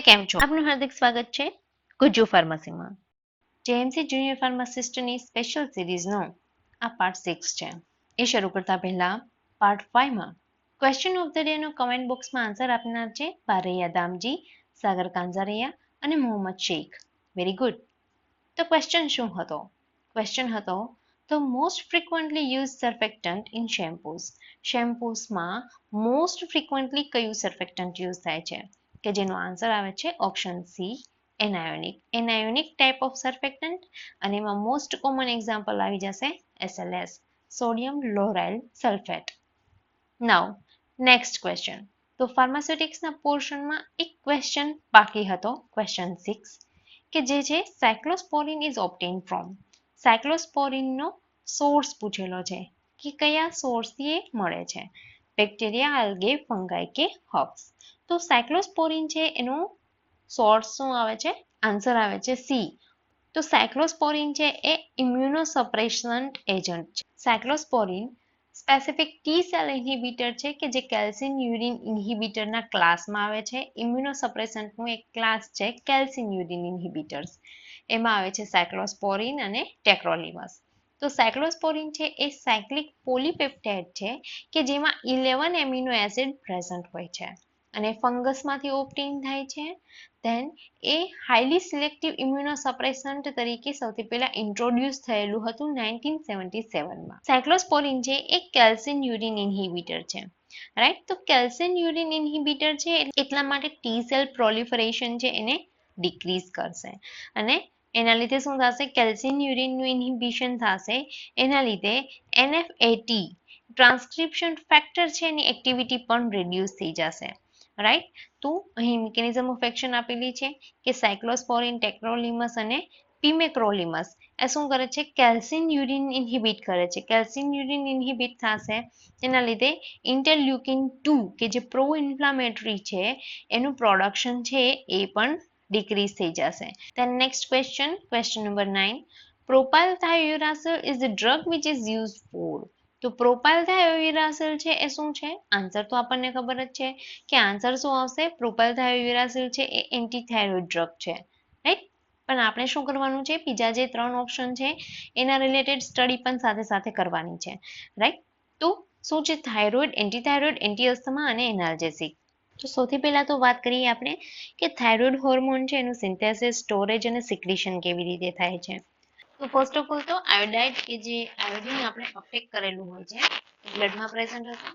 કેમ છો? આપનું હાર્દિક સ્વાગત છે ગુજ્જુ ફાર્મસીમાં. જેએમસી જુનિયર ફાર્માસિસ્ટની સ્પેશિયલ સિરીઝનો આ પાર્ટ સિક્સ છે. એ શરૂ કરતા પહેલા પાર્ટ ફાઈવમાં ક્વેશ્ચન ઓફ ધ ડેનો કમેન્ટ બોક્સમાં આન્સર આપનાર છે બારૈયા દામજી, સાગર કાંઝારૈયા અને મોહમ્મદ શેખ. વેરી ગુડ તો ક્વેશ્ચન શું હતો? ક્વેશ્ચન હતો the most frequently use surfactant in shampoos શેમ્પૂઝમાં most frequently કયું સર્ફેક્ટન્ટ યુઝ થાય છે? કે જેનો આન્સર આવે છે option C anionic anionic type of surfactant અને એમાં મોસ્ટ કોમન એક્ઝામ્પલ આવી જશે SLS sodium lauryl sulphate now next question તો ફાર્માસ્યુટિક્સના પોર્શનમાં એક ક્વેશ્ચન બાકી હતો ક્વેશ્ચન સિક્સ કે જે છે સાયક્લોસ્પોરિન ઇઝ ઓપ્ટેન ફ્રોમ સાયક્લોસ્પોરિનનો સોર્સ પૂછેલો છે કે કયા સોર્સથી એ મળે છે? બેક્ટેરિયા આલ્ગે ફંગાઈ કે હબ્સ તો સાયક્લોસ્પોરિન છે એનો સોર્સ શું આવે છે? આન્સર આવે છે સી તો સાયક્લોસ્પોરિન છે એ ઇમ્યુનોસપ્રેશન્ટ એજન્ટ છે. Cyclosporin specific T cell inhibitor છે કે જે કેલ્સિન યુરિન ઇન્હિબિટરના ક્લાસમાં આવે છે. ઇમ્યુનોસપ્રેશન્ટનું એક ક્લાસ છે કેલ્સિન યુરિન ઇન્હિબિટર્સ એમાં આવે છે સાયક્લોસ્પોરિન અને ટેક્રોલિમસ તો સાયક્લોસ્પોરિન છે એ સાયક્લિક પોલીપેપ્ટાઇડ છે કે જેમાં ઇલેવન એમિનો એસિડ પ્રેઝન્ટ હોય છે. અને ફંગસમાંથી ઓપ્ટેન થાય છે. ધેન એ હાઈલી સિલેક્ટિવ ઇમ્યુનોસપ્રેસન્ટ તરીકે સૌથી પહેલા ઇન્ટ્રોડ્યુસ થયેલું હતું નાઇન્ટીન સેવન્ટી સેવનમાં સાયક્લોસ્પોરિન છે એ કેલ્સિન યુરિન ઇન્હિબિટર છે. રાઈટ તો કેલ્સિન યુરિન ઇન્હિબિટર છે એટલા માટે ટી સેલ પ્રોલિફરેશન છે એને ડિક્રીઝ કરશે. અને એના લીધે શું થશે? કેલ્સિન યુરિનનું ઇન્હિબિશન થશે. એના લીધે એનએફએટી ટ્રાન્સક્રિપ્શન ફેક્ટર છે એની એક્ટિવિટી પણ રિડ્યુસ થઈ જશે. રાઈટ તો અહીં મિકેનિઝમ ઓફ એક્શન આપેલી છે કે સાયક્લોસ્પોરિન ટેક્રોલિમસ અને પીમેક્રોલિમસ એ શું કરે છે? કેલ્સિન યુરિન ઇન્હિબિટ કરે છે. કેલ્સિન યુરિન ઇન્હિબિટ થશે, એના લીધે ઇન્ટરલ્યુકિન ટુ કે જે પ્રો ઇન્ફ્લામેટરી છે, એનું પ્રોડક્શન છે એ પણ ડિક્રીઝ થઈ જશે. Then next question question number 9 propyl thiazole is the drug which is use for તો પ્રોપાઇલ થાયોયુરાસિલ છે એ શું છે? આન્સર તો આપણને ખબર જ છે કે આન્સર શું આવશે? પ્રોપાઇલ થાયોયુરાસિલ છે એ એન્ટી થાઇરોઇડ ડ્રગ છે. રાઈટ? પણ આપણે શું કરવાનું છે? બીજા જે ત્રણ ઓપ્શન છે એના રિલેટેડ સ્ટડી પણ સાથે સાથે કરવાની છે. રાઈટ? તો શું છે? Thyroid anti thyroid anti asthma અને એનાલ્જેસિક. તો સૌથી પહેલાં તો વાત કરીએ આપણે કે થાઇરોઇડ હોર્મોન છે એનું સિન્થેસિસ, સ્ટોરેજ અને સિક્રિશન કેવી રીતે થાય છે? તો ફર્સ્ટ ઓફ ઓલ તો આયોડાઇડ કે જે આયોડિન આપણે અફેક્ટ કરેલું હોય છે બ્લડમાં પ્રેઝન્ટ હશે,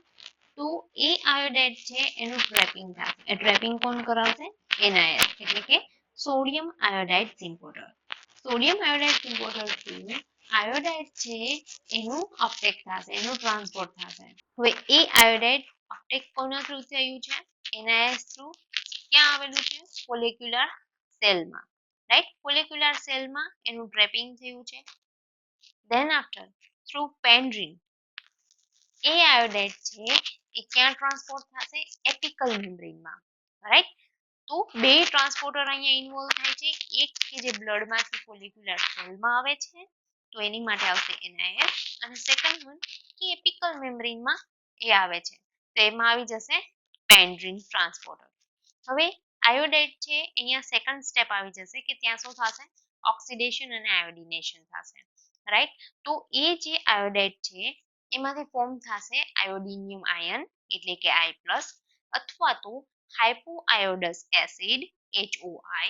તો એ આયોડાઇડ છે એનું ટ્રેપિંગ થશે એ ટ્રેપિંગ કોણ કરાવશે? એનઆઈએસ, એટલે કે sodium iodide symporter sodium iodide સિમ્પોટરથી iodide છે એનું અપટેક થશે, એનું ટ્રાન્સપોર્ટ થશે. હવે એ આયોડાઇડ અપટેક કોના થ્રુ થયું છે? એનઆઈએસ થ્રુ ક્યાં આવેલું છે? ફોલિક્યુલર સેલમાં રાઈટ ફોલિક્યુલર સેલમાં એનું ટ્રેપિંગ થયું છે. ધેન આફ્ટર થ્રુ પેન્ડ્રીન એ આયોડેટ છે, એ ક્યાં ટ્રાન્સપોર્ટ થશે? એપિકલ મેમ્બ્રેનમાં. રાઈટ તો બે ટ્રાન્સપોર્ટર અહીંયા ઇન્વોલ્વ થાય છે. એક કે જે બ્લડમાંથી ફોલિક્યુલર સેલમાં આવે છે, તો એની માટે આવશે એનઆઈએસ અને સેકન્ડ વન કે એપિકલ મેમ્બ્રેનમાં એ આવે છે. તો એમાં આવી જશે પેન્ડ્રીન ટ્રાન્સપોર્ટર. હવે આયોડાઇડ છે, અહીંયા સેકન્ડ સ્ટેપ આવી જશે કે ત્યાં શું થશે? ઓક્સિડેશન અને આયોડિનેશન થશે રાઈટ તો એ જે આયોડેટ છે, એમાંથી ફોર્મ થશે આયોડિનિયમ આયન એટલે કે આઈ પ્લસ અથવા તો હાઇપોઆયોડસ એસિડ HOI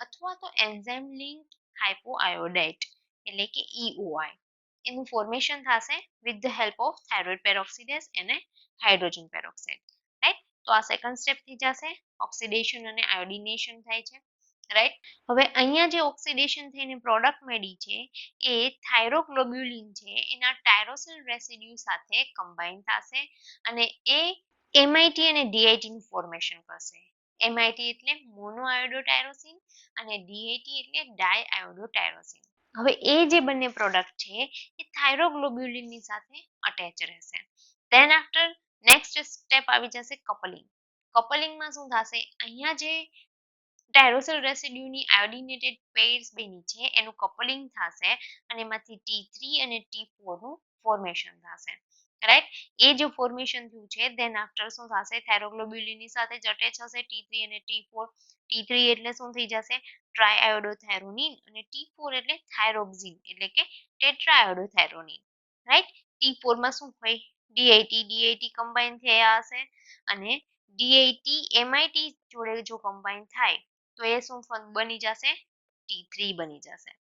અથવા તો એન્ઝાઇમ લિંક્ડ હાઇપોઆયોડાઇટ એટલે કે EOI એનું ફોર્મેશન થશે with the help of thyroid peroxidase અને હાઇડ્રોજન પેરોક્સાઇડ તો આ સેકન્ડ સ્ટેપ થઈ જશે. ઓક્સિડેશન અને આયોડિનેશન થાય છે. રાઈટ હવે અહીંયા જે ઓક્સિડેશન થઈને પ્રોડક્ટ મળી છે, એ થાઇરોગ્લોબ્યુલિન છે. એના ટાયરોસિલ રેસિડ્યુ સાથે કમ્બાઈન થશે અને એ એમઆઈટી અને ડીઆઈટી ફોર્મેશન કરશે. એમઆઈટી એટલે મોનોઆયોડોટાયરોસિન અને ડીઆઈટી એટલે ડાય આયોડોટાયરોસિન હવે એ જે બંને પ્રોડક્ટ છે, એ થાઇરોગ્લોબ્યુલિનની સાથે અટેચ રહેશે. ધેન આફ્ટર નેક્સ્ટ સ્ટેપ આવી જશે કપલિંગ કપલિંગમાં શું થશે? અહીંયા જે ટાયરોસિલ રેસિડ્યુની આયોડિનેટેડ પેર્સ બની છે, એનું કપલિંગ થશે અને એમાંથી ટી થ્રી અને ટી ફોરનું ફોર્મેશન થશે. રાઈટ એ જે ફોર્મેશન થયું છે ધેન આફ્ટર શું થશે? થાઇરોગ્લોબ્યુલિનની સાથે જ અટેચ ટી થ્રી અને ટી ફોર ટી થ્રી એટલે શું થઈ જશે? ટ્રાયઆયોડોથાયરોનિન અને ટી ફોર એટલે થાયરોક્સિન એટલે કે ટેટ્રાયોડોથેરોનિન રાઈટ ટી ફોરમાં શું હોય? ડીઆઈટી ડીઆઈટી કમ્બાઈન થયા હશે અને ડીઆઈટી એમઆઈટી જોડે જો કમ્બાઈન થાય, તો એ શું બની જશે? ટી બની જશે.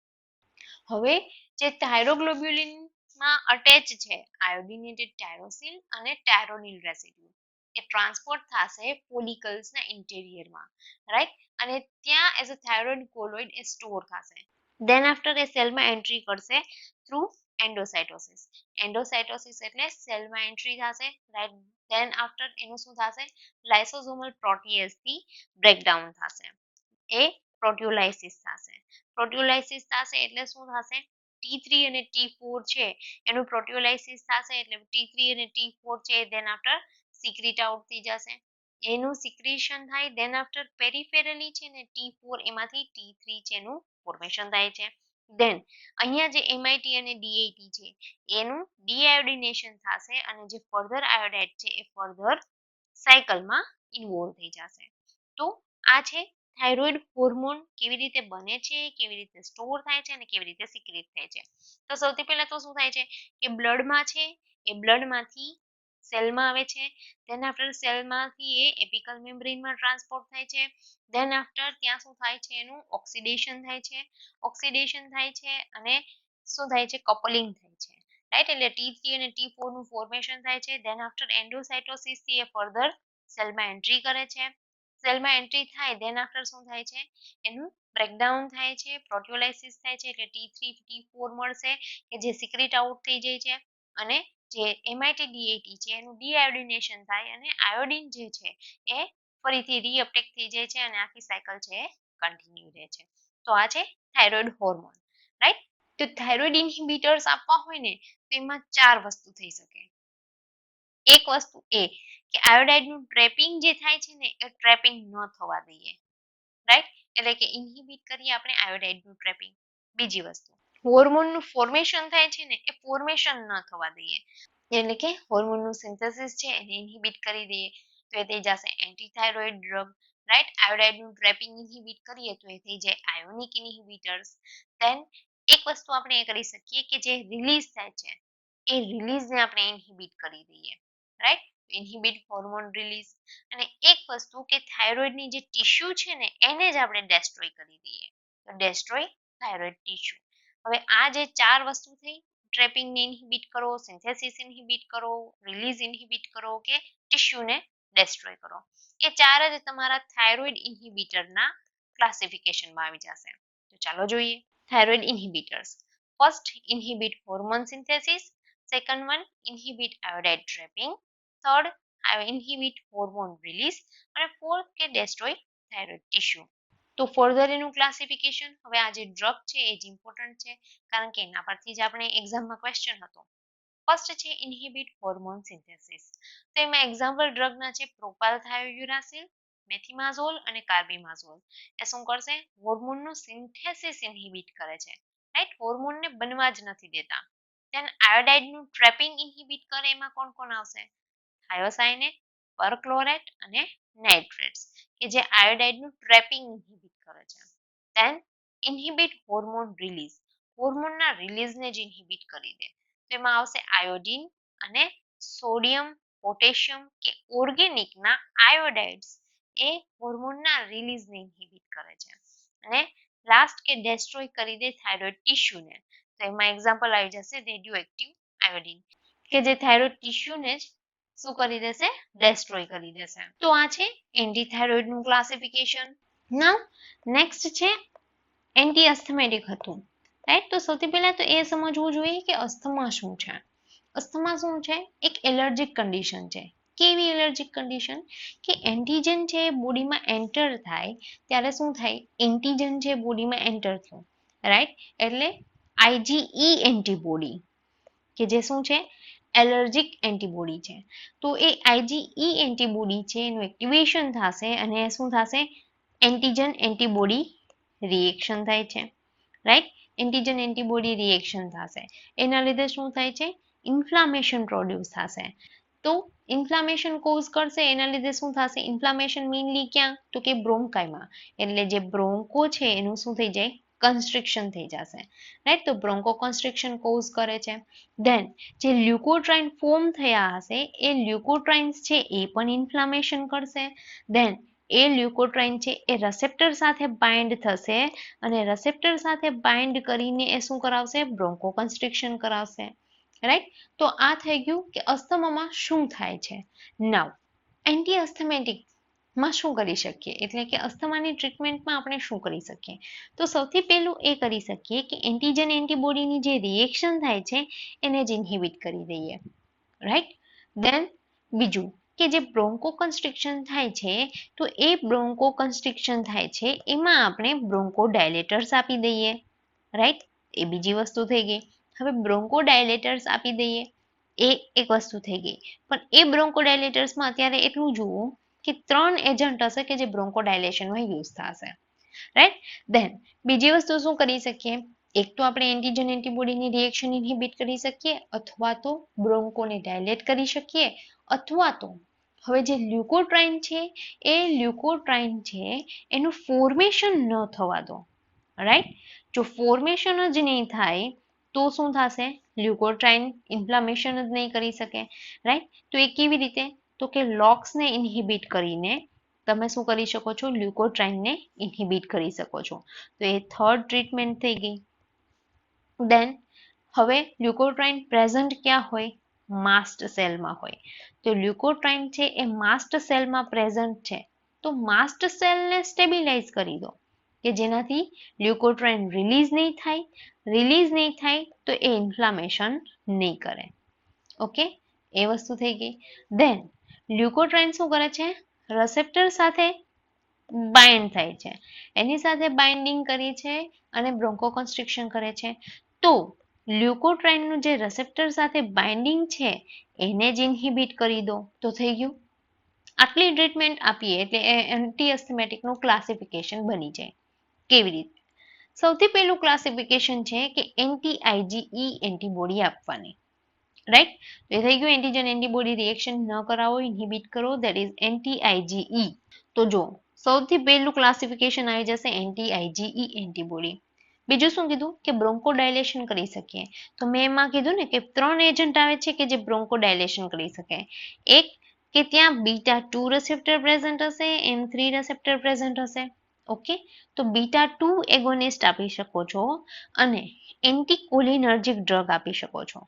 હવે જે થાયરોગ્લોબ્યુલિનમાં અટેચ છે આયોડિનેટેડ ટાયરોસિલ અને ટાયરોનિલ રેસિડ્યુ એ ટ્રાન્સપોર્ટ થશે પોલિકલ્સના ઇન્ટેરિયરમાં રાઈટ અને ત્યાં એઝ અ થાઇરોઇડ કોલોઇડ એ સ્ટોર થશે. દેન આફ્ટર એ સેલમાં એન્ટ્રી કરશે થ્રુ એન્ડોસાઇટોસિસ. એન્ડોસાઇટોસિસ એટલે સેલમાં એન્ટ્રી થશે રાઈટ દેન આફ્ટર એનું શું થશે? લાઇસોઝોમલ પ્રોટીએસથી બ્રેકડાઉન થશે. એ પ્રોટ્યુલાઇસિસ થશે. પ્રોટ્યુલાઇસિસ થશે એટલે શું થશે? ટી થ્રી અને ટી ફોર છે, એનું પ્રોટ્યુલાઇસિસ થશે એટલે ટી થ્રી અને ટી ફોર છે દેન આફ્ટર સિક્રિટ આઉટ થઈ જશે. એનું સિક્રિશન થાય દેન આફ્ટર પેરિફેરલી છે ને ટી ફોર એમાંથી ટી થ્રી છે એનું ફોર્મેશન થાય છે. દેન અહીંયા જે એમઆઈટી અને ડીઆઈટી છે, એનું ડીઆયોડિનેશન થશે અને જે ફર્ધર આયોડાઇડ છે, એ ફર્ધર સાયકલમાં ઇન્વોલ્વ થઈ જશે. તો આ છે થાઇરોઇડ હોર્મોન કેવી રીતે બને છે, કેવી રીતે સ્ટોર થાય છે અને કેવી રીતે સિક્રેટ થાય છે. તો સૌથી પહેલા તો શું થાય છે કે બ્લડમાં છે, એ બ્લડમાંથી સેલમાં આવે છે. દેન આફ્ટર સેલમાંથી એ એપિકલ મેમ્બ્રેનમાં ટ્રાન્સપોર્ટ થાય છે. ધેન આફ્ટર ત્યાં શું થાય છે એનું? ઓક્સિડેશન થાય છે. ઓક્સિડેશન થાય છે અને શું થાય છે? કપલિંગ થાય છે. રાઈટ એટલે ટી થ્રી અને ટી નું ફોર્મેશન થાય છે. ધેન આફ્ટર એન્ડોસાઇટોસિસથી એ ફર્ધર સેલમાં એન્ટ્રી કરે છે. સેલમાં એન્ટ્રી થાય ધેન આફ્ટર શું થાય છે? એનું બ્રેકડાઉન થાય છે. પ્રોટ્યુલાઇસિસ થાય છે. એટલે ટી થ્રી ટી ફોર મળશે, કે જે સિક્રેટ આઉટ થઈ જાય છે. અને જે ડીએટી છે, એનું ડીઆયોડિનેશન થાય અને આયોડિન જે છે, એ ફરીથી રીઅપટેક થઈ જાય છે અને આખી સાયકલ છે કન્ટિન્યુ રહે છે. તો આ છે થાઇરોઇડ હોર્મોન રાઈટ તો થાઇરોઇડ ઇનહિબિટર્સ આપવા હોય ને, તો એમાં ચાર વસ્તુ થઈ શકે. એક વસ્તુ એ કે આયોડાઇડનું ટ્રેપિંગ જે થાય છે ને, એ ટ્રેપિંગ ન થવા દઈએ રાઈટ એટલે કે ઇન્હિબિટ કરીએ આપણે આયોડાઇડનું ટ્રેપિંગ બીજી વસ્તુ હોર્મોનનું ફોર્મેશન થાય છે ને, એ ફોર્મેશન ન થવા દઈએ. એટલે કે હોર્મોનનું સિન્થેસિસ છે, એને ઇન્હિબિટ કરી દઈએ. તો એ થઈ જશે એન્ટીથાઇરોઇડ ડ્રગ રાઈટ આયોડાઇડનું ટ્રેપિંગ ઇનહિબિટ કરીએ તો એ થઈ જાય આયોનિક ઇન્હિબિટર્સ દેન એક વસ્તુ આપણે એ કરી શકીએ કે જે રિલીઝ થાય છે, એ રિલીઝને આપણે ઇન્હિબિટ કરી દઈએ રાઈટ ઇન્હિબિટ હોર્મોન રિલીઝ અને એક વસ્તુ કે થાઇરોઇડની જે ટિશ્યુ છે ને, એને જ આપણે ડેસ્ટ્રોય કરી દઈએ. તો ડેસ્ટ્રોય થાઇરોઇડ ટિશ્યુ હવે આ જે ચાર વસ્તુ થઈ ટ્રેપિંગને ઇન્હિબિટ કરો સિન્થેસિસ ઇન્હિબિટ કરો રિલીઝ ઇન્હિબિટ કરો, કે ટિશ્યુને ડેસ્ટ્રોય કરો. એ ચાર જ તમારા થાઇરોઇડ ઇનહિબિટરના ક્લાસિફિકેશનમાં આવી જશે. તો ચાલો જોઈએ. Thyroid inhibitors first inhibit hormone synthesis second one inhibit iodide trapping third inhibit hormone release અને ફોર્થ કે ડેસ્ટ્રોય થાઇરોઇડ ટિશ્યુ તો ફર્ધર એનું ક્લાસિફિકેશન હવે આ જે ડ્રગ છે એ જ ઇમ્પોર્ટન્ટ છે, કારણ કે એના પરથી જ આપણે એક્ઝામમાં ક્વેશ્ચન હતો. ફર્સ્ટ છે ઇન્હિબિટ હોર્મોન સિન્થેસિસ તો એમાં એક્ઝામ્પલ ડ્રગના છે પ્રોપાલ થાયોયુરાસિલ મેથિમાઝોલ અને કાર્બિમાઝોલ એ શું કરશે? હોર્મોનનું સિન્થેસિસ ઇન્હિબિટ કરે છે. રાઈટ હોર્મોનને બનવા જ નથી દેતા. દેન આયોડાઇડનું ટ્રેપિંગ ઇન્હિબિટ કરે એમાં કોણ કોણ આવશે? થાયોસાઇનેટ પરક્લોરેટ અને નાઇટ્રેટ્સ કે જે આયોડાઇડનું ટ્રેપિંગ ઇન્હિબિટ કરે છે. દેન ઇન્હિબિટ હોર્મોન રિલીઝ હોર્મોનના રિલીઝને જ ઇન્હિબિટ કરી દે. તો એમાં આવશે આયોડિન અને સોડિયમ પોટેશિયમ કે ઓર્ગેનિકના આયોડાઇડ્સ એ હોર્મોનના રિલીઝને ઇન્હિબિટ કરે છે. અને લાસ્ટ કે ડેસ્ટ્રોય કરી દે થાઇરોઇડ ટિશ્યુને તો એમાં એક્ઝામ્પલ આવી જશે રેડિયો એક્ટિવ આયોડિન કે જે થાઇરોઇડ ટિશ્યુને જ શું કરી દેશે? ડેસ્ટ્રોય કરી દેશે. તો આ છે એન્ટીથાઇરોઇડનું ક્લાસિફિકેશન નાઉ નેક્સ્ટ છે એન્ટી અસ્થમેટિક હતું. રાઈટ તો સૌથી પહેલા તો એ સમજવું જોઈએ કે અસ્થમા શું છે? અસ્થમા શું છે? એક એલર્જીક કન્ડિશન છે. કેવી એલર્જીક કન્ડિશન કે એન્ટીજન છે બોડીમાં એન્ટર થાય, ત્યારે શું થાય? એન્ટીજન છે બોડીમાં એન્ટર થયું. રાઈટ એટલે આઈજીઈ એન્ટીબોડી કે જે શું છે? એલર્જીક એન્ટીબોડી છે. તો એ આઈજીઈ એન્ટીબોડી છે, એનું એક્ટિવેશન થશે અને શું થશે? એન્ટીજન એન્ટીબોડી રિએક્શન થાય છે. રાઈટ? એન્ટીજન એન્ટીબોડી રિએક્શન થશે. એના લીધે શું થાય છે? ઇન્ફ્લામેશન પ્રોડ્યુસ થશે. તો ઇન્ફ્લામેશન કોઝ કરશે? એના લીધે શું થશે? ઇન્ફ્લામેશન મેઇનલી ક્યાં? તો કે બ્રોન્કાઈમાં. એટલે જે બ્રોન્કો છે, એનું શું થઈ જાય? કન્સ્ટ્રિક્શન થઈ જશે. રાઈટ તો બ્રોન્કો કન્સ્ટ્રિક્શન કોઝ કરે છે. ધેન જે લ્યુકોટ્રાઇન ફોર્મ થયા હશે, એ લ્યુકોટ્રાઇન્સ છે, એ પણ ઇન્ફ્લામેશન કરશે. ધેન એ લ્યુકોટ્રાઇન છે, એ રસેપ્ટર સાથે બાઇન્ડ થશે અને રસેપ્ટર સાથે બાઇન્ડ કરીને એ શું કરાવશે? બ્રોન્કો કન્સ્ટ્રિક્શન કરાવશે. રાઈટ તો આ થઈ ગયું કે અસ્થમામાં શું થાય છે? નાવ એન્ટી અસ્થમેટિક માં શું કરી શકીએ? એટલે કે અસ્થમાની ટ્રીટમેન્ટમાં આપણે શું કરી શકીએ? તો સૌથી પહેલું એ કરી શકીએ કે એન્ટીજન એન્ટીબોડીની જે રિએક્શન થાય છે, એને જ ઇન્હિબિટ કરી દઈએ. રાઈટ દેન બીજું કે જે બ્રોન્કો કન્સ્ટ્રિક્શન થાય છે, તો એ બ્રોન્કો કન્સ્ટ્રિક્શન થાય છે, એમાં આપણે બ્રોન્કો ડાયલેટર્સ આપી દઈએ. રાઈટ એ બીજી વસ્તુ થઈ ગઈ. હવે બ્રોન્કો ડાયલેટર્સ આપી દઈએ. એ એક વસ્તુ થઈ ગઈ. પણ એ બ્રોન્કો ડાયલેટર્સમાં અત્યારે એટલું જુઓ કે ત્રણ એજન્ટ હશે કે જે બ્રોન્કોડાયલેશનમાં યુઝ થશે. રાઈટ ધેન બીજી વસ્તુ શું કરી શકીએ? એક તો આપણે એન્ટીજન એન્ટીબોડીની રિએક્શન ઇનહિબિટ કરી શકીએ, અથવા તો બ્રોન્કોને ડાયલેટ કરી શકીએ, અથવા તો હવે જે લ્યુકોટ્રાઇન છે, એ લ્યુકોટ્રાઇન છે, એનું ફોર્મેશન ન થવા દો. રાઈટ જો ફોર્મેશન જ નહીં થાય, તો શું થશે? લ્યુકોટ્રાઇન ઇન્ફ્લામેશન જ નહીં કરી શકે. રાઈટ તો એ કેવી રીતે? તો કે લોક્સને ઇન્હિબિટ કરીને તમે શું કરી શકો છો? લ્યુકોટ્રાઇનને ઇન્હિબિટ કરી શકો છો. તો એ થર્ડ ટ્રીટમેન્ટ થઈ ગઈ. દેન હવે લ્યુકોટ્રાઇન પ્રેઝન્ટ ક્યાં હોય? માસ્ટ સેલમાં હોય. તો લ્યુકોટ્રાઇન છે એ માસ્ટ સેલમાં પ્રેઝન્ટ છે. તો માસ્ટ સેલને સ્ટેબિલાઇઝ કરી દો. કે જેનાથી લ્યુકોટ્રાઇન રિલીઝ નહીં થાય. રિલીઝ નહીં થાય તો એ ઇન્ફ્લામેશન નહીં કરે. ઓકે એ વસ્તુ થઈ ગઈ. દેન લ્યુકોટ્રાઇન શું કરે છે? રસેપ્ટર સાથે બાઇન્ડ થાય છે. એની સાથે બાઇન્ડિંગ કરી છે અને બ્રોન્કોકોન્સ્ટ્રિક્શન કરે છે. તો લ્યુકોટ્રાઇનનું જે રસેપ્ટર સાથે બાઇન્ડિંગ છે, એને જ ઇન્હિબિટ કરી દો. તો થઈ ગયું. આટલી ટ્રીટમેન્ટ આપીએ એટલે એન્ટી એસ્થમેટિકનું ક્લાસિફિકેશન બની જાય. કેવી રીતે? સૌથી પહેલું ક્લાસિફિકેશન છે કે એન્ટી આઈજીઈ એન્ટીબોડી આપવાની. રાઈટ તો એ થઈ ગયું એન્ટીજન એન્ટીબોડી રિએક્શન ન કરાવો ઇનહિબિટ કરો દેટ ઇઝ એન્ટીઆઈજીઈ તો જો, સૌથી પહેલું ક્લાસિફિકેશન આવી જશે એન્ટીઆઈજીઈ એન્ટીબોડી બીજું શું કીધું? કે બ્રોન્કોડાયલેશન કરી શકીએ. તો મેં એમાં કીધું ને કે ત્રણ એજન્ટ આવે છે કે જે બ્રોન્કોડાયલેશન કરી શકે. એક, કે ત્યાં બીટા ટુ રિસેપ્ટર પ્રેઝન્ટ હશે એમ થ્રી રિસેપ્ટર પ્રેઝન્ટ હશે. ઓકે? તો બીટા ટુ એગોનિસ્ટ આપી શકો છો અને એન્ટીકોલિનર્જિક ડ્રગ આપી શકો છો.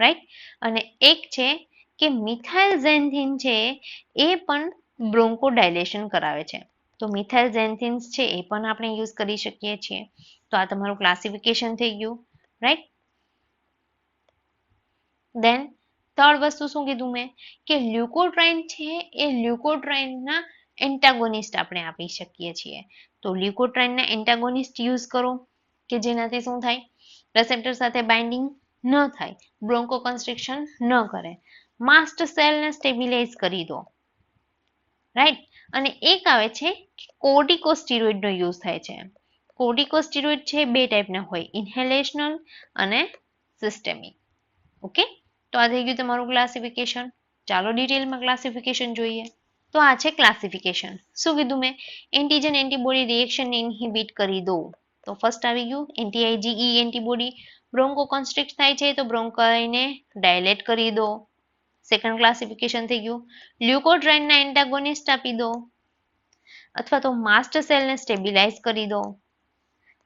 રાઈટ અને એક છે કે મિથાઇલ ઝેન્થિન છે એ પણ બ્રોન્કોડાયલેશન કરાવે છે. તો મિથાઇલ ઝેન્થિન્સ છે એ પણ આપણે યુઝ કરી શકીએ છીએ. તો આ તમારું ક્લાસિફિકેશન થઈ ગયું રાઈટ દેન થર્ડ વસ્તુ શું કીધું મેં? કે લ્યુકોટ્રાઇન છે એ લ્યુકોટ્રાઇનના એન્ટાગોનિસ્ટ આપણે આપી શકીએ છીએ. તો લ્યુકોટ્રાઇનના એન્ટાગોનિસ્ટ યુઝ કરો કે જેનાથી શું થાય? રિસેપ્ટર સાથે બાઇન્ડિંગ ન થાય. બ્રોન્કો કન્સ્ટ્રિક્શન ન કરે. માસ્ટ સેલને સ્ટેબિલાઇઝ કરી દો. રાઈટ અને એક આવે છે કોર્ટિકોસ્ટીરોઇડનો યુઝ થાય છે. કોર્ટિકોસ્ટીરોઇડ છે બે ટાઈપના હોય. ઇન્હેલેશનલ અને સિસ્ટેમિક ઓકે તો આ થઈ ગયું તમારું ક્લાસિફિકેશન ચાલો ડિટેલમાં ક્લાસિફિકેશન જોઈએ. તો આ છે ક્લાસિફિકેશન શું કીધું મેં? એન્ટીજન એન્ટીબોડી રિએક્શનને ઇન્હિબિટ કરી દો. તો ફર્સ્ટ આવી ગયું. એન્ટીઆઈજીઈ એન્ટીબોડી બ્રોન્કો કોન્સ્ટ્રિક્ટ થાય છે, તો બ્રોન્કાઈને ડાયલેટ કરી દો. સેકન્ડ ક્લાસિફિકેશન થઈ ગયું. લ્યુકોડ્રાઇનના એન્ટાગોનિસ્ટ આપી દો. અથવા તો માસ્ટ સેલને સ્ટેબિલાઇઝ કરી દો.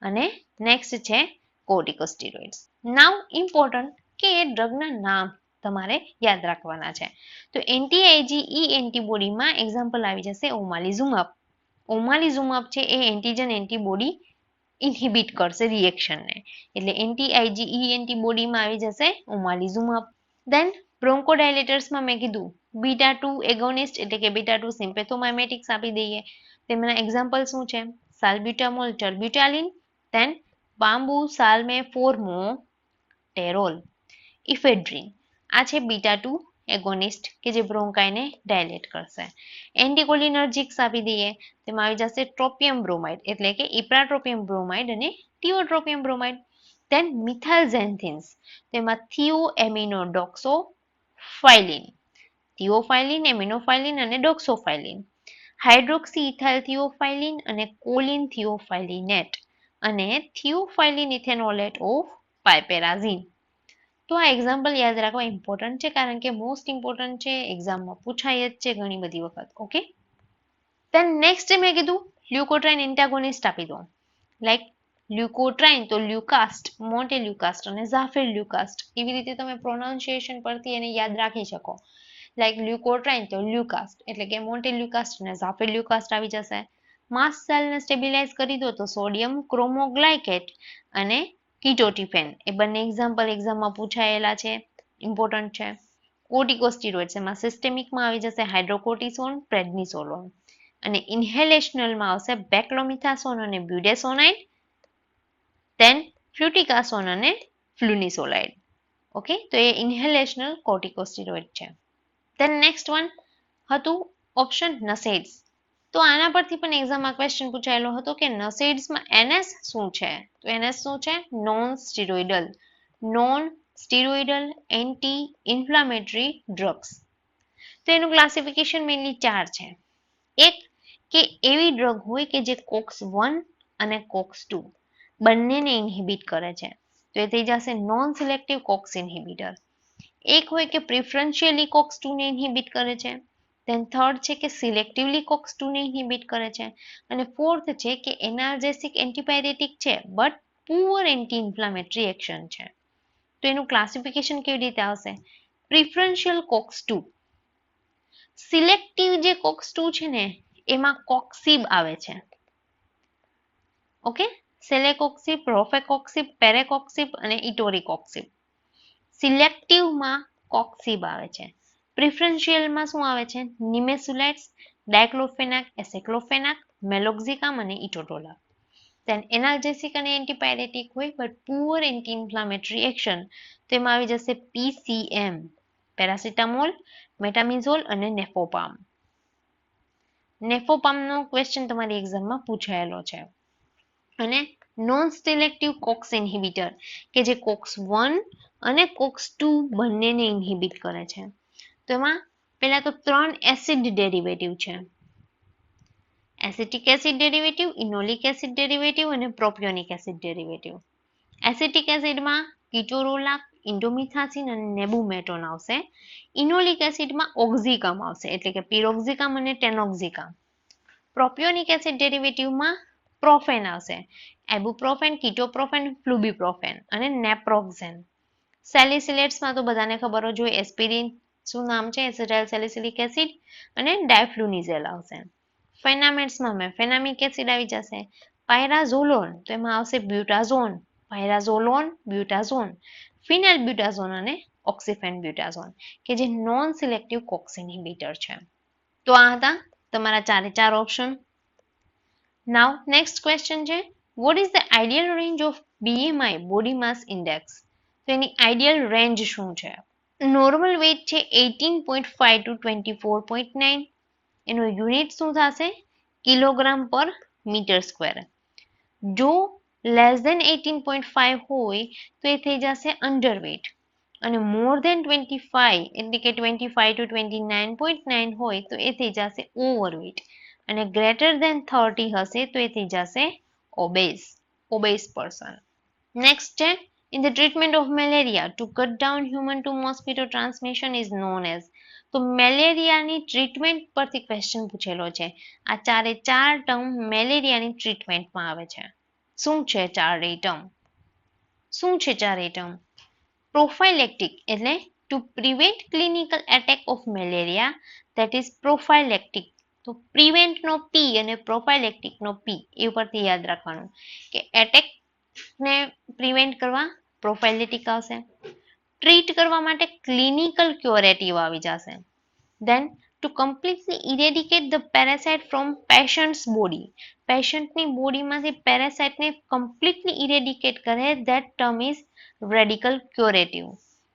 અને નેક્સ્ટ છે કોર્ટિકોસ્ટીરોઇડ્સ નાવ ઇમ્પોર્ટન્ટ કે એ ડ્રગના નામ તમારે યાદ રાખવાના છે. તો એન્ટી ઈ એન્ટીબોડીમાં એક્ઝામ્પલ આવી જશે ઓમાલિઝુમાબ ઓમાલિઝુમાબ છે એ એન્ટીજન એન્ટીબોડી ઇન્હિબિટ કરશે રિએક્શનને એટલે એન્ટી આઈજીઈ એન્ટીબોડીમાં આવી જશે ઓમાલિઝુમાબ દેન બ્રોન્કોડાયલેટર્સમાં મેં કીધું બીટા ટુ એગોનિસ્ટ એટલે કે બીટા ટુ સિમ્પેથોમાઇમેટિક્સ આપી દઈએ. તેમના એક્ઝામ્પલ શું છે? સાલ્બ્યુટામોલ ટર્બ્યુટાલિન દેન બામ્બુ સાલ્મે ફોર્મો ટેરોલ ઇફેડ્રિન આ છે બીટા ટુ એગોનિસ્ટ કે જે બ્રોન્કાઈને ડાયલેટ કરશે. એન્ટીકોલિનર્જિક્સ આપી દઈએ તેમાં આવી જશે ટ્રોપિયમ બ્રોમાઇડ એટલે કે ઇપ્રાટ્રોપિયમ બ્રોમાઇડ અને ટીઓટ્રોપિયમ બ્રોમાઇડ દેન મિથાઇલ ઝેન્થિન્સ તેમાં થિયોએમિનોડોક્સો એમિનો ડોક્સો ફાઇલિન થિયોફાઇલિન એમિનોફાઇલિન અને ડોક્સોફાઇલિન હાઇડ્રોક્સી ઇથાઇલ થિયોફાઇલિન અને કોલિન થિયોફાઇલિનેટ અને થિયોફાઇલિન ઇથેનોલેટ ઓફ પાયપેરાઝિન તો આ એક્ઝામ્પલ યાદ રાખવા ઇમ્પોર્ટન્ટ છે, કારણ કે મોસ્ટ ઇમ્પોર્ટન્ટ છે એક્ઝામમાં પૂછાય જ છે ઘણી બધી વખત ઓકે દેન નેક્સ્ટ મેં કીધું લ્યુકોટ્રાઇન એન્ટાગોનિસ્ટ આપી દો લાઈક લ્યુકોટ્રાઇન તો લ્યુકાસ્ટ મોન્ટે લ્યુકાસ્ટ અને ઝાફેર લ્યુકાસ્ટ એવી રીતે તમે પ્રોનાઉન્સિએશન પરથી એને યાદ રાખી શકો. લાઈક લ્યુકોટ્રાઇન તો લ્યુકાસ્ટ એટલે કે મોન્ટે લ્યુકાસ્ટ અને ઝાફેર લ્યુકાસ્ટ આવી જશે. માસ સેલને સ્ટેબિલાઇઝ કરી દો તો સોડિયમ ક્રોમોગ્લાયકેટ અને કીટોટીફેન એ બંને એક્ઝામ્પલ એક્ઝામમાં પૂછાયેલા છે. ઇમ્પોર્ટન્ટ છે. કોર્ટિકોસ્ટીરોઇડ્સ એમાં સિસ્ટેમિકમાં આવી જશે હાઇડ્રોકોર્ટિસોન પ્રેડનિસોલોન અને ઇન્હેલેશનલમાં આવશે બેક્લોમિથાસોન અને બ્યુડેસોનાઇડ દેન ફ્લુટિકાસોન અને ફ્લુનિસોલાઇડ ઓકે તો એ ઇન્હેલેશનલ કોર્ટિકોસ્ટીરોઇડ છે. દેન નેક્સ્ટ વન હતું ઓપ્શન નસેડ્સ તો આના પરથી પણ એક્ઝામમાં ક્વેશ્ચન પૂછાયેલો હતો કે નસેડ્સમાં એનએસ શું છે? તો એનએસ શું છે? Non steroidal non steroidal anti inflammatory drugs તો એનું ક્લાસિફિકેશન મેઇનલી ચાર છે. એક, કે એવી ડ્રગ હોય કે જે કોક્સ વન અને કોક્સ ટુ બંનેને ઇન્હિબિટ કરે છે. તો એ થઈ જશે નોન સિલેક્ટિવ કોક્સ ઇન્હિબિટર એક હોય કે પ્રિફરન્શિયલી કોક્સ ટુને ઇન્હિબિટ કરે છે. દેન થર્ડ છે કે સિલેક્ટિવલી કોક્સ ટુને ઇન્હિબિટ કરે છે. અને ફોર્થ છે કે એનાર્જેસિક એન્ટીબાયોટિક છે but poor anti inflammatory action છે. તો એનું ક્લાસિફિકેશન કેવી રીતે આવશે? પ્રિફરન્શિયલ કોક્સ ટુ સિલેક્ટિવ જે કોક્સ ટુ છે ને, એમાં કોક્સિબ આવે છે. ઓકે સેલેકોક્સિબ રોફેકોક્સિબ પેરેકોક્સિબ અને ઇટોરિકોક્સિબ સિલેક્ટિવમાં કોક્સિબ આવે છે. પ્રિફરન્શિયલમાં શું આવે છે? નિમેસુલાઇટ્સ, ડાયક્લોફેનાક, એસેક્લોફેનાક, મેલોક્ઝિકામ અને ઇટોટોલા. દેન એનાલ્જેસિક અને એન્ટીપાયરેટિક હોય but poor anti inflammatory action એમાં આવી જશે પીસીએમ પેરાસિટામોલ, મેટામિઝોલ અને નેફોપામ. નેફોપામનો ક્વેશ્ચન તમારી એક્ઝામમાં પૂછાયેલો છે. અને નોન સિલેક્ટિવ કોક્સ ઇન્હિબિટર કે જે કોક્સ વન અને કોક્સ ટુ બંનેને ઇન્હિબિટ કરે છે. તો એમાં પહેલા તો ત્રણ એસિડ ડેરિવેટિવ છે. Acetic acid derivative enolic acid derivative અને પ્રોપિયોનિક એસિડ ડેરિવેટિવ એસિટિક એસિડમાં કિટોરોલા ઇન્ડોમિથાસિન અને નેબુમેટોન આવશે. ઇનોલિક એસિડમાં ઓક્ઝિકમ આવશે, એટલે કે પિરોક્ઝિકમ અને ટેનોક્ઝિકમ પ્રોપિયોનિક એસિડ ડેરિવેટિવમાં પ્રોફેન આવશે. એબુપ્રોફેન કીટોપ્રોફેન ફ્લુબીપ્રોફેન અને નેપ્રોક્ઝેન સેલિસિલેટ્સમાં તો બધાને ખબર જ હોય એસ્પિરિન શું નામ છે? એસિટાઇલ સેલિસિલિક એસિડ અને ડાયફ્લુનિઝેલ આવશે. ફેનામેટ્સમાં મેં ફેનામિક એસિડ આવી જશે. પાયરાઝોલોન, તો એમાં આવશે બ્યુટાઝોન. પાયરાઝોલોન, બ્યુટાઝોન. ફિનાઇલ બ્યુટાઝોન અને ઓક્સિફેન બ્યુટાઝોન, કે જે નોન સિલેક્ટિવ કોક્સ ઇન્હિબિટર છે. તો આ હતા તમારા ચારે ચાર ઓપ્શન નાવ નેક્સ્ટ ક્વેશ્ચન છે what is the ideal range of BMI body mass index તો એની આઈડિયલ રેન્જ શું છે? નોર્મલ વેઇટ છે eighteen point five to twenty four point nine એનો યુનિટ શું થશે? કિલોગ્રામ પર મીટર સ્ક્વેર જો less than eighteen point five હોય, તો એ થઈ જશે અંડર વેઇટ અને મોર દેન ટ્વેન્ટી ફાઈવ એટલે કે twenty five to twenty nine point nine હોય, તો એ થઈ જશે ઓવરવેટ અને ગ્રેટર દેન થર્ટી હશે, તો એ થઈ જશે ઓબેસ ઓબેસ પર્સન નેક્સ્ટ છે in the treatment of malaria, to cut down human to mosquito transmission is known as. તો મેલેરિયાની ટ્રીટમેન્ટ પરથી ક્વેશ્ચન પૂછેલો છે. આ ચારે ચાર ટર્મ મેલેરિયાની ટ્રીટમેન્ટમાં આવે છે. શું છે ચારેય ટર્મ? શું છે ચારેય ટર્મ? પ્રોફાઇલેક્ટિક એટલે to prevent clinical attack of malaria that is prophylactic તો પ્રિવેન્ટનો પી અને પ્રોફાઇલેક્ટિકનો પી એ ઉપરથી યાદ રાખવાનું. કે એટેક ને પ્રિવેન્ટ કરવા પ્રોફાઇલેટિક આવશે ટ્રીટ કરવા માટે ક્લિનિકલ ક્યોરેટિવ આવી જશે. Then to completely eradicate the parasite from patient's body પેશન્ટની બોડીમાંથી પેરાસાઇટને કમ્પ્લીટલી ઇરેડિકેટ કરે that term is radical curative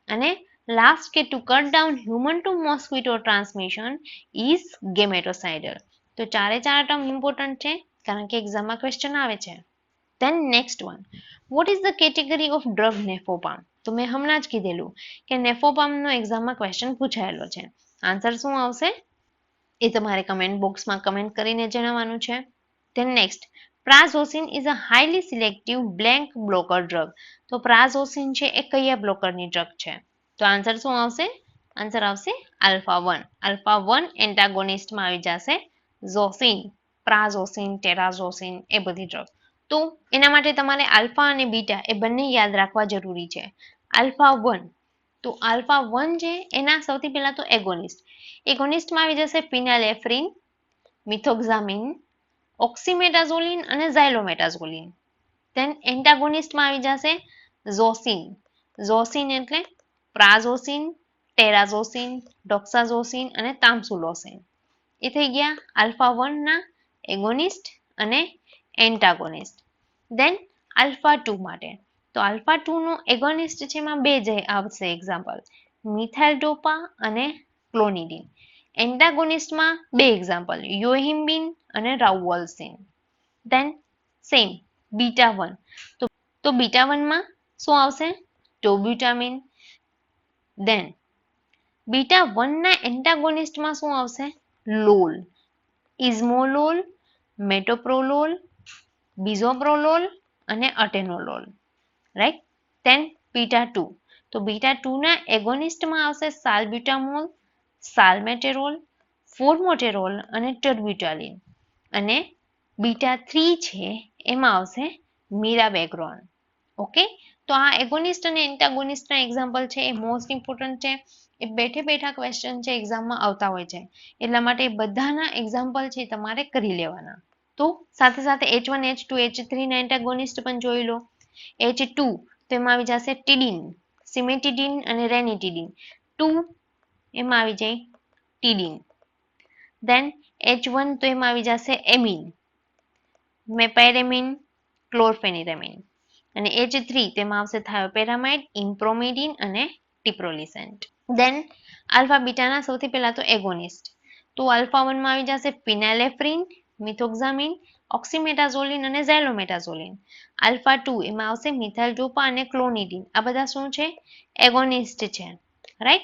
અને લાસ્ટ કે to cut down human to mosquito transmission is gametocidal તો ચારે ચાર ટર્મ ઇમ્પોર્ટન્ટ છે, કારણ કે એક્ઝામમાં ક્વેશ્ચન આવે છે. Then next one, what is the category of drug નેફોપામ તો મેં હમણાં જ કીધેલું કે નેફોપામનો એક્ઝામમાં ક્વેશ્ચન પૂછાયેલો છે આન્સર શું આવશે? એ તમારે કમેન્ટ બોક્સમાં કમેન્ટ કરીને જણાવવાનું છે. Then next prazosin is a highly selective blank blocker drug તો પ્રાઝોસિન છે એ કયા બ્લોકરની ડ્રગ છે? તો આન્સર શું આવશે? આન્સર આવશે આલ્ફા વન આલ્ફા વન એન્ટાગોનિસ્ટમાં આવી જશે. ઝોસિન પ્રાઝોસિન ટેરાઝોસિન એ બધી ડ્રગ તો એના માટે તમારે આલ્ફા અને બીટા એ બંને યાદ રાખવા જરૂરી છે. Alpha one. તો આલ્ફા વન છે એના સૌથી પહેલા તો એગોનિસ્ટ એગોનિસ્ટમાં આવી જશે પિનાલેફ્રિન મિથોક્ઝામિન ઓક્સિમેટાઝોલિન અને ઝાયલોમેટાઝોલિન ધેન એન્ટાગોનિસ્ટમાં આવી જશે ઝોસિન ઝોસિન એટલે પ્રાઝોસિન ટેરાઝોસિન ડોક્સાઝોસિન અને તામસુલોસિન એ થઈ ગયા આલ્ફા વનના એગોનિસ્ટ અને એન્ટાગોનિસ્ટ દેન આલ્ફા ટુ માટે. તો આલ્ફા ટુ નું એગોનિસ્ટ છે એમાં બે જે આવશે એક્ઝામ્પલ મિથાઇલ ડોપા અને ક્લોનિડિન એન્ટાગોનિસ્ટમાં બે એક્ઝામ્પલ યોહિમ્બિન અને rauwolscine then same beta one તો તો બીટા વનમાં શું આવશે? ટોબ્યુટામિન દેન બીટા વનના એન્ટાગોનિસ્ટમાં શું આવશે? લોલ ઇઝમોલોલ મેટોપ્રોલોલ બિઝોપ્રોલોલ અને atenolol right then beta two તો બીટા ટુના એગોનિસ્ટમાં આવશે સાલ્બ્યુટામોલ સાલ્મેટેરોલ, ફોર્મોટેરોલ અને ટર્બ્યુટાલિન અને બીટા થ્રી છે, એમાં આવશે મીરાબેગ્રોન. ઓકે તો આ એગોનિસ્ટ અને એન્ટાગોનિસ્ટના એક્ઝામ્પલ છે, એ મોસ્ટ ઇમ્પોર્ટન્ટ છે. એ બેઠે બેઠા ક્વેશ્ચન છે એક્ઝામમાં આવતા હોય છે. એટલા માટે બધાના એક્ઝામ્પલ છે તમારે કરી લેવાના. તો સાથે સાથે H one H two H થ્રીના antagonist પણ જોઈ લો. એચ ટુ તો એમાં આવી જશે ટીડીન સિમેટિડિન અને રેનિટિડિન ટુ એમાં આવી જાય ટીડીન દેન એચ વન તો એમાં આવી જશે એમિન મેપાયરેમિન ક્લોરફેનિરેમિન અને એચ થ્રી તેમાં આવશે થાયોપેરામાઇડ ઇમ્પ્રોમિડિન અને ટિપ્રોલિસેન્ટ દેન આલ્ફા બીટાના સૌથી પહેલા તો એગોનિસ્ટ તો આલ્ફા વનમાં આવી જશે પિનાલેફ્રિન મિથોક્ઝામિન, ઓક્સિમેટાઝોલિન અને ઝેલોમેટાઝોલિન. આલ્ફા ટુ એમાં આવશે મિથાઇલ ડોપા અને ક્લોનિડિન. આ બધા શું છે? એગોનિસ્ટ છે. રાઈટ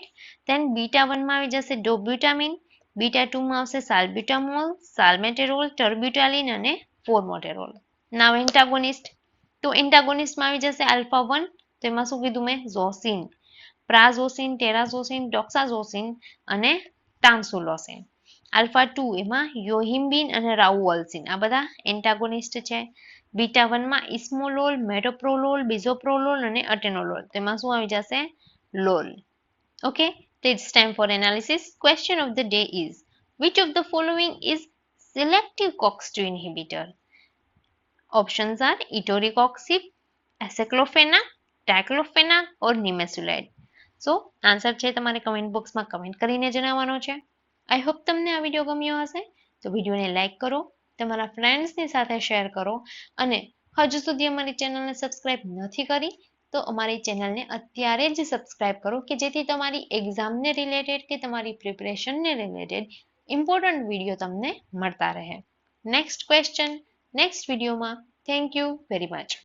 દેન બીટા વનમાં આવી જશે ડોબ્યુટામિન. બીટા ટુમાં આવશે સાલ્બ્યુટામોલ, સાલ્મેટેરોલ, ટર્બ્યુટાલિન અને ફોર્મોટેરોલ નાવ એન્ટાગોનિસ્ટ તો એન્ટાગોનિસ્ટમાં આવી જશે આલ્ફા વન. તો એમાં શું કીધું મેં? ઝોસિન. પ્રાઝોસિન, ટેરાઝોસિન, ડોક્સાઝોસિન અને ટાન્સુલોસિન આલ્ફા ટુ એમાં યોહિમ્બિન અને રાઉઓલ્સિન આ બધા એન્ટાગોનિસ્ટ છે બીટા વનમાં ઇસ્મોલોલ મેટોપ્રોલોલ બિઝોપ્રોલોલ અને અટેનોલોલ તેમાં શું આવી જશે લોલ okay so it's time for analysis question of the day is which of the following is selective cox2 inhibitor options are etoricoxib aceclofenac diclofenac or nimesulide so answer છે તમારે કમેન્ટ બોક્સમાં કમેન્ટ કરીને જણાવવાનો છે આઈ હોપ તમને આ video ગમ્યો હશે. તો વિડીયોને લાઇક કરો, તમારા ફ્રેન્ડ્સની સાથે શેર કરો અને હજુ સુધી અમારી ચેનલને સબસ્ક્રાઇબ નથી કરી તો અમારી ચેનલને અત્યારે જ સબસ્ક્રાઇબ કરો કે જેથી તમારી એક્ઝામને રિલેટેડ કે તમારી પ્રિપરેશનને રિલેટેડ ઇમ્પોર્ટન્ટ વીડિયો તમને મળતા રહે. નેક્સ્ટ ક્વેશ્ચન નેક્સ્ટ વિડીયોમાં. Thank you very much